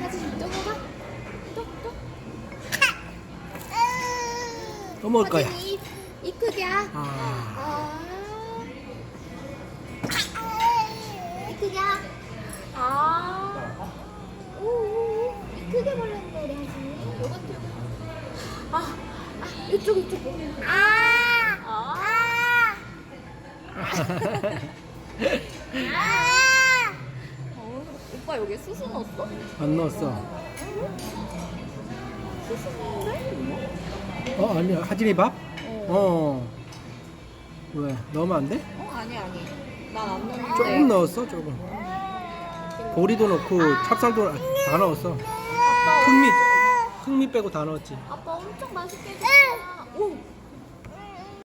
하진이 또 먹을 거야. 크기야. 아. 아. 입 크기야. 아. 아. 아 이쪽 이쪽. 아. 아. 어, 오빠 여기 수수 넣었어? 안 넣었어. 수수인데? 어 아니야 하진이 밥? 어. 왜 넣으면 안 돼? 어 아니 아니. 난 안 넣는데. 조금 넣었어 조금. 보리도 넣고 찹쌀도 다 넣었어. 아빠 흑미 흑미 빼고 다 넣었지. 아빠 엄청 맛있게. 오